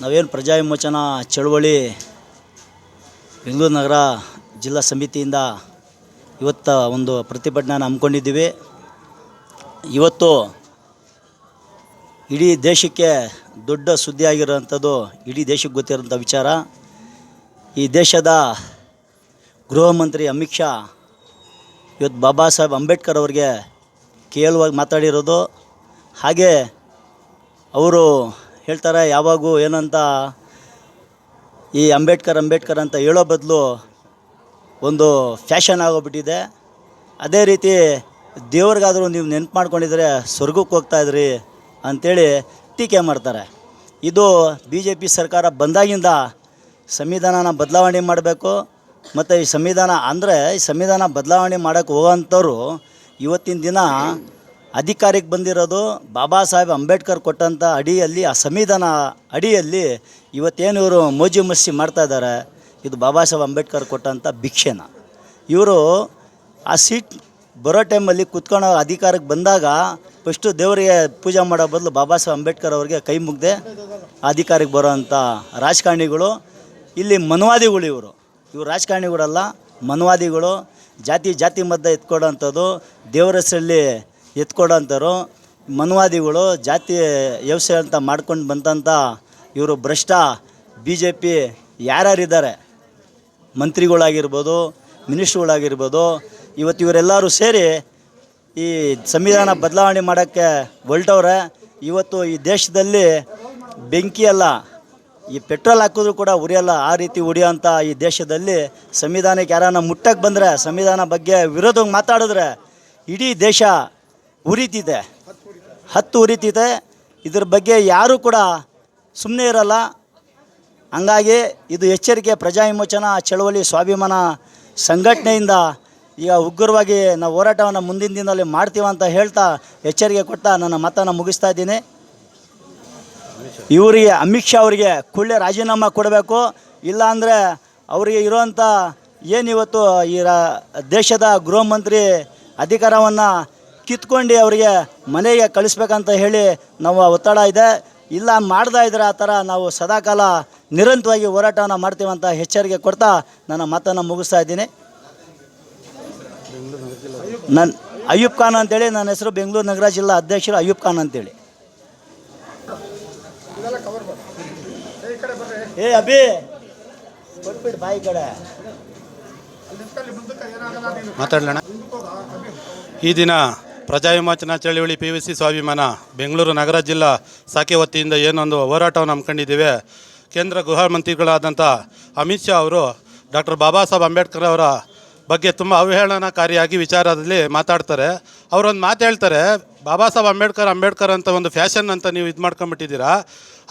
ನಾವೇನು ಪ್ರಜಾ ವಿಮೋಚನಾ ಚಳುವಳಿ ಬೆಂಗಳೂರು ನಗರ ಜಿಲ್ಲಾ ಸಮಿತಿಯಿಂದ ಇವತ್ತ ಒಂದು ಪ್ರತಿಭಟನೆ ಹಮ್ಮಿಕೊಂಡಿದ್ದೀವಿ. ಇವತ್ತು ಇಡೀ ದೇಶಕ್ಕೆ ದೊಡ್ಡ ಸುದ್ದಿ ಆಗಿರೋವಂಥದ್ದು ಇಡೀ ದೇಶಕ್ಕೆ ಗೊತ್ತಿರೋಂಥ ವಿಚಾರ. ಈ ದೇಶದ ಗೃಹ ಮಂತ್ರಿ ಅಮಿತ್ ಶಾ ಇವತ್ತು ಬಾಬಾ ಸಾಹೇಬ್ ಅಂಬೇಡ್ಕರ್ ಅವರಿಗೆ ಕೇಳುವಾಗಿ ಮಾತಾಡಿರೋದು. ಹಾಗೆ ಅವರು ಹೇಳ್ತಾರೆ, ಯಾವಾಗೂ ಏನಂತ ಈ ಅಂಬೇಡ್ಕರ್ ಅಂಬೇಡ್ಕರ್ ಅಂತ ಹೇಳೋ ಬದಲು ಒಂದು ಫ್ಯಾಷನ್ ಆಗೋಗ್ಬಿಟ್ಟಿದೆ. ಅದೇ ರೀತಿ ದೇವ್ರಿಗಾದರೂ ನೀವು ನೆನ್ಪು ಮಾಡ್ಕೊಂಡಿದ್ರೆ ಸ್ವರ್ಗಕ್ಕೆ ಹೋಗ್ತಾಯಿದ್ರಿ ಅಂಥೇಳಿ ಟೀಕೆ ಮಾಡ್ತಾರೆ. ಇದು ಬಿ ಜೆ ಪಿ ಸರ್ಕಾರ ಬಂದಾಗಿಂದ ಸಂವಿಧಾನನ ಬದಲಾವಣೆ ಮಾಡಬೇಕು. ಮತ್ತು ಈ ಸಂವಿಧಾನ ಅಂದರೆ ಈ ಸಂವಿಧಾನ ಬದಲಾವಣೆ ಮಾಡೋಕ್ಕೆ ಹೋಗೋಂಥವ್ರು ಇವತ್ತಿನ ದಿನ ಅಧಿಕಾರಕ್ಕೆ ಬಂದಿರೋದು ಬಾಬಾ ಸಾಹೇಬ್ ಅಂಬೇಡ್ಕರ್ ಕೊಟ್ಟಂಥ ಅಡಿಯಲ್ಲಿ, ಆ ಸಂವಿಧಾನ ಅಡಿಯಲ್ಲಿ ಇವತ್ತೇನು ಇವರು ಮೋಜು ಮಸ್ತಿ ಮಾಡ್ತಾ ಇದ್ದಾರೆ ಇದು ಬಾಬಾ ಸಾಹೇಬ್ ಅಂಬೇಡ್ಕರ್ ಕೊಟ್ಟಂಥ ಭಿಕ್ಷೆನ. ಇವರು ಆ ಸೀಟ್ ಬರೋ ಟೈಮಲ್ಲಿ ಕುತ್ಕೊಂಡು ಅಧಿಕಾರಕ್ಕೆ ಬಂದಾಗ ಫಸ್ಟು ದೇವರಿಗೆ ಪೂಜೆ ಮಾಡೋ ಬದಲು ಬಾಬಾ ಸಾಹೇಬ್ ಅಂಬೇಡ್ಕರ್ ಅವ್ರಿಗೆ ಕೈ ಮುಗ್ದೆ ಅಧಿಕಾರಕ್ಕೆ ಬರೋವಂಥ ರಾಜಕಾರಣಿಗಳು, ಇಲ್ಲಿ ಮನವಾದಿಗಳು ಇವರು. ಇವರು ರಾಜಕಾರಣಿಗಳಲ್ಲ, ಮನವಾದಿಗಳು, ಜಾತಿ ಜಾತಿ ಮಧ್ಯ ಎತ್ಕೊಡೋಂಥದ್ದು ದೇವರ ಹೆಸರಲ್ಲಿ ಎತ್ಕೊಡೋಂಥವ್ರು. ಮನುವಾದಿಗಳು ಜಾತಿ ವ್ಯವಸಾಯ ಅಂತ ಮಾಡ್ಕೊಂಡು ಬಂದಂಥ ಇವರು ಭ್ರಷ್ಟ ಬಿ ಜೆ ಪಿ ಯಾರ್ಯಾರಿದ್ದಾರೆ? ಮಂತ್ರಿಗಳಾಗಿರ್ಬೋದು, ಮಿನಿಸ್ಟ್ರುಗಳಾಗಿರ್ಬೋದು, ಇವತ್ತು ಇವರೆಲ್ಲರೂ ಸೇರಿ ಈ ಸಂವಿಧಾನ ಬದಲಾವಣೆ ಮಾಡೋಕ್ಕೆ ಹೊಲ್ಟವ್ರೆ ಇವತ್ತು ಈ ದೇಶದಲ್ಲಿ ಬೆಂಕಿಯಲ್ಲ ಈ ಪೆಟ್ರೋಲ್ ಹಾಕಿದ್ರು ಕೂಡ ಉರಿಯಲ್ಲ, ಆ ರೀತಿ ಉರಿಯೋಂಥ ಈ ದೇಶದಲ್ಲಿ ಸಂವಿಧಾನಕ್ಕೆ ಯಾರನ್ನ ಮುಟ್ಟಕ್ಕೆ ಬಂದರೆ, ಸಂವಿಧಾನ ಬಗ್ಗೆ ವಿರೋಧವಾಗಿ ಮಾತಾಡಿದ್ರೆ ಇಡೀ ದೇಶ ಉರಿತಿದೆ. ಹತ್ತು ಉರಿತಿದೆ. ಇದ್ರ ಬಗ್ಗೆ ಯಾರೂ ಕೂಡ ಸುಮ್ಮನೆ ಇರಲ್ಲ. ಹಂಗಾಗಿ ಇದು ಎಚ್ಚರಿಕೆ ಪ್ರಜಾ ವಿಮೋಚನಾ ಚಳವಳಿ, ಸ್ವಾಭಿಮಾನ ಸಂಘಟನೆಯಿಂದ ಈಗ ಉಗ್ರವಾಗಿ ನಾವು ಹೋರಾಟವನ್ನು ಮುಂದಿನ ದಿನದಲ್ಲಿ ಮಾಡ್ತೀವಿ ಅಂತ ಹೇಳ್ತಾ ಎಚ್ಚರಿಕೆ ಕೊಡ್ತಾ ನನ್ನ ಮಾತನ್ನು ಮುಗಿಸ್ತಾ ಇದ್ದೀನಿ. ಇವರಿಗೆ, ಅಮಿತ್ ಶಾ ಅವರಿಗೆ ಕುಳ್ಳೆ ರಾಜೀನಾಮೆ ಕೊಡಬೇಕು. ಇಲ್ಲಾಂದರೆ ಅವರಿಗೆ ಇರುವಂಥ ಏನಿವತ್ತು ಈ ರಾ, ದೇಶದ ಗೃಹ ಮಂತ್ರಿ ಅಧಿಕಾರವನ್ನು ಕಿತ್ಕೊಂಡು ಅವರಿಗೆ ಮನೆಗೆ ಕಳಿಸ್ಬೇಕಂತ ಹೇಳಿ ನಾವು ಒತ್ತಡ ಇದೆ. ಇಲ್ಲ ಮಾಡ್ತಾ ಇದ್ರೆ ಆ ಥರ ನಾವು ಸದಾಕಾಲ ನಿರಂತರವಾಗಿ ಹೋರಾಟವನ್ನು ಮಾಡ್ತೀವಂತ ಎಚ್ಚರಿಕೆ ಕೊಡ್ತಾ ನನ್ನ ಮಾತನ್ನು ಮುಗಿಸ್ತಾ ಇದ್ದೀನಿ. ನನ್ನ ಅಯ್ಯೂಬ್ ಖಾನ್ ಅಂತೇಳಿ ನನ್ನ ಹೆಸರು ಬೆಂಗಳೂರು ನಗರ ಜಿಲ್ಲಾ ಅಧ್ಯಕ್ಷರು ಅಯ್ಯೂಬ್ ಖಾನ್ ಅಂತೇಳಿ. ಏ ಅಭಿ ಕೊಟ್ಬಿಡು ಬಾಯಿ ಕಡೆ. ಮಾತಾಡಲಣ್ಣ? ಈ ದಿನ ಪ್ರಜಾ ವಿಮೋಚನಾ ಚಳವಳಿ ಪಿ ವಿ ಸಿ ಸ್ವಾಭಿಮಾನ. ಬೆಂಗಳೂರು ನಗರ ಜಿಲ್ಲಾ ಸಾಕೆ ವತಿಯಿಂದ ಏನೊಂದು ಹೋರಾಟವನ್ನು ಹಮ್ಮಿಕೊಂಡಿದ್ದೇವೆ. ಕೇಂದ್ರ ಗೃಹ ಮಂತ್ರಿಗಳಾದಂಥ ಅಮಿತ್ ಶಾ ಅವರು, ಡಾಕ್ಟರ್ ಬಾಬಾ ಸಾಹೇಬ್ ಅಂಬೇಡ್ಕರ್ ಅವರ ಬಗ್ಗೆ ತುಂಬ ಅವಹೇಳನಕಾರಿಯಾಗಿ ವಿಚಾರದಲ್ಲಿ ಮಾತಾಡ್ತಾರೆ. ಅವರೊಂದು ಮಾತು ಹೇಳ್ತಾರೆ, ಬಾಬಾ ಸಾಹೇಬ್ ಅಂಬೇಡ್ಕರ್ ಅಂಬೇಡ್ಕರ್ ಅಂತ ಒಂದು ಫ್ಯಾಷನ್ ಅಂತ ನೀವು ಇದು ಮಾಡ್ಕೊಂಬಿಟ್ಟಿದ್ದೀರಾ?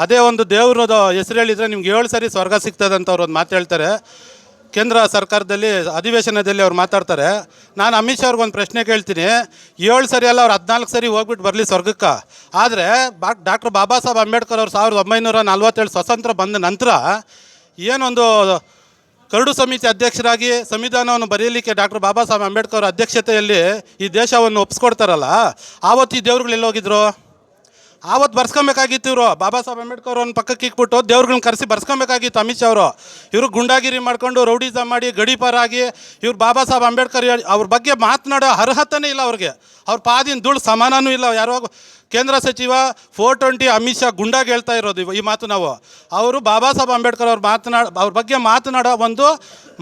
ಅದೇ ಒಂದು ದೇವ್ರದ ಹೆಸರು ಹೇಳಿದರೆ ನಿಮ್ಗೆ ಏಳು ಸರಿ ಸ್ವರ್ಗ ಸಿಗ್ತದೆ ಅಂತ ಅವ್ರೊಂದು ಮಾತು ಹೇಳ್ತಾರೆ. ಕೇಂದ್ರ ಸರ್ಕಾರದಲ್ಲಿ, ಅಧಿವೇಶನದಲ್ಲಿ ಅವ್ರು ಮಾತಾಡ್ತಾರೆ. ನಾನು ಅಮಿತ್ ಶಾ ಅವ್ರಿಗೆ ಒಂದು ಪ್ರಶ್ನೆ ಕೇಳ್ತೀನಿ. ಏಳು ಸರಿ ಅಲ್ಲ, ಅವ್ರು ಹದಿನಾಲ್ಕು ಸರಿ ಹೋಗ್ಬಿಟ್ಟು ಬರಲಿ ಸ್ವರ್ಗಕ್ಕೆ. ಆದರೆ, ಬಾ, ಡಾಕ್ಟರ್ ಬಾಬಾ ಸಾಹೇಬ್ ಅಂಬೇಡ್ಕರ್ ಅವ್ರು ಸಾವಿರದ ಒಂಬೈನೂರ ನಲ್ವತ್ತೇಳು ಸ್ವತಂತ್ರ ಬಂದ ನಂತರ ಏನೊಂದು ಕರಡು ಸಮಿತಿ ಅಧ್ಯಕ್ಷರಾಗಿ ಸಂವಿಧಾನವನ್ನು ಬರೆಯಲಿಕ್ಕೆ ಡಾಕ್ಟರ್ ಬಾಬಾ ಸಾಹೇಬ್ ಅಂಬೇಡ್ಕರ್ ಅಧ್ಯಕ್ಷತೆಯಲ್ಲಿ ಈ ದೇಶವನ್ನು ಒಪ್ಪಿಸ್ಕೊಡ್ತಾರಲ್ಲ ಆವತ್ತು ಈ ದೇವ್ರುಗಳು ಎಲ್ಲೋಗಿದ್ರು ಆವತ್ತು ಬರ್ಸ್ಕೊಬೇಕಾಗಿತ್ತು ಇವರು. ಬಾಬಾ ಸಾಹೇಬ್ ಅಂಬೇಡ್ಕರ್ ಅವ್ರನ್ನ ಪಕ್ಕಕ್ಕೆ ಇಕ್ಬಿಟ್ಟು ದೇವ್ರುಗಳನ್ನ ಕರೆಸಿ ಬರ್ಸ್ಕೊಬೇಕಾಗಿತ್ತು ಅಮಿತ್ ಶಾ ಅವರು. ಇವರು ಗುಂಡಾಗಿರಿ ಮಾಡ್ಕೊಂಡು ರೌಡಿಸಮ್ ಮಾಡಿ ಗಡೀಪಾರಾಗಿ ಇವ್ರು ಬಾಬಾ ಸಾಹೇಬ್ ಅಂಬೇಡ್ಕರ್ ಅವ್ರ ಬಗ್ಗೆ ಮಾತನಾಡೋ ಅರ್ಹತೆನೇ ಇಲ್ಲ ಅವ್ರಿಗೆ. ಅವ್ರ ಪಾದಿನ ಧೂಳು ಸಮಾನನೂ ಇಲ್ಲ. ಯಾರೋ ಕೇಂದ್ರ ಸಚಿವ ಫೋರ್ ಟ್ವೆಂಟಿ ಅಮಿತ್ ಶಾ ಗುಂಡಾಗಿ ಹೇಳ್ತಾ ಇರೋದು ಈ ಮಾತು ನಾವು. ಅವರು ಬಾಬಾ ಸಾಹೇಬ್ ಅಂಬೇಡ್ಕರ್ ಅವ್ರು ಮಾತನಾಡ ಅವ್ರ ಬಗ್ಗೆ ಮಾತನಾಡೋ ಒಂದು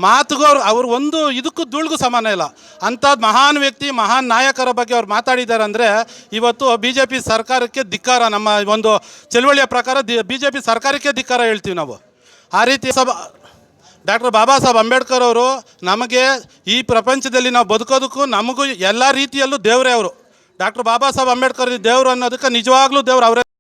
ಮಾತುಗೂ ಅವ್ರು ಅವ್ರ ಒಂದು ಇದಕ್ಕೂ ಧೂಳ್ಗೂ ಸಮಾನ ಇಲ್ಲ. ಅಂಥದ್ದು ಮಹಾನ್ ವ್ಯಕ್ತಿ, ಮಹಾನ್ ನಾಯಕರ ಬಗ್ಗೆ ಅವ್ರು ಮಾತಾಡಿದ್ದಾರೆ ಅಂದರೆ ಇವತ್ತು ಬಿ ಜೆ ಪಿ ಸರ್ಕಾರಕ್ಕೆ ಧಿಕ್ಕಾರ. ನಮ್ಮ ಒಂದು ಚಳವಳಿಯ ಪ್ರಕಾರ ದಿ ಬಿ ಜೆ ಪಿ ಸರ್ಕಾರಕ್ಕೆ ಧಿಕ್ಕಾರ ಹೇಳ್ತೀವಿ ನಾವು. ಆ ರೀತಿ ಸಭ ಡಾಕ್ಟರ್ ಬಾಬಾ ಸಾಹೇಬ್ ಅಂಬೇಡ್ಕರ್ ಅವರು ನಮಗೆ ಈ ಪ್ರಪಂಚದಲ್ಲಿ ನಾವು ಬದುಕೋದಕ್ಕೂ ನಮಗೂ ಎಲ್ಲ ರೀತಿಯಲ್ಲೂ ದೇವರೇ ಅವರು. ಡಾಕ್ಟರ್ ಬಾಬಾ ಸಾಹೇಬ್ ಅಂಬೇಡ್ಕರ್ ದೇವರು ಅನ್ನೋದಕ್ಕೆ ನಿಜವಾಗ್ಲೂ ದೇವ್ರು ಅವರೇ.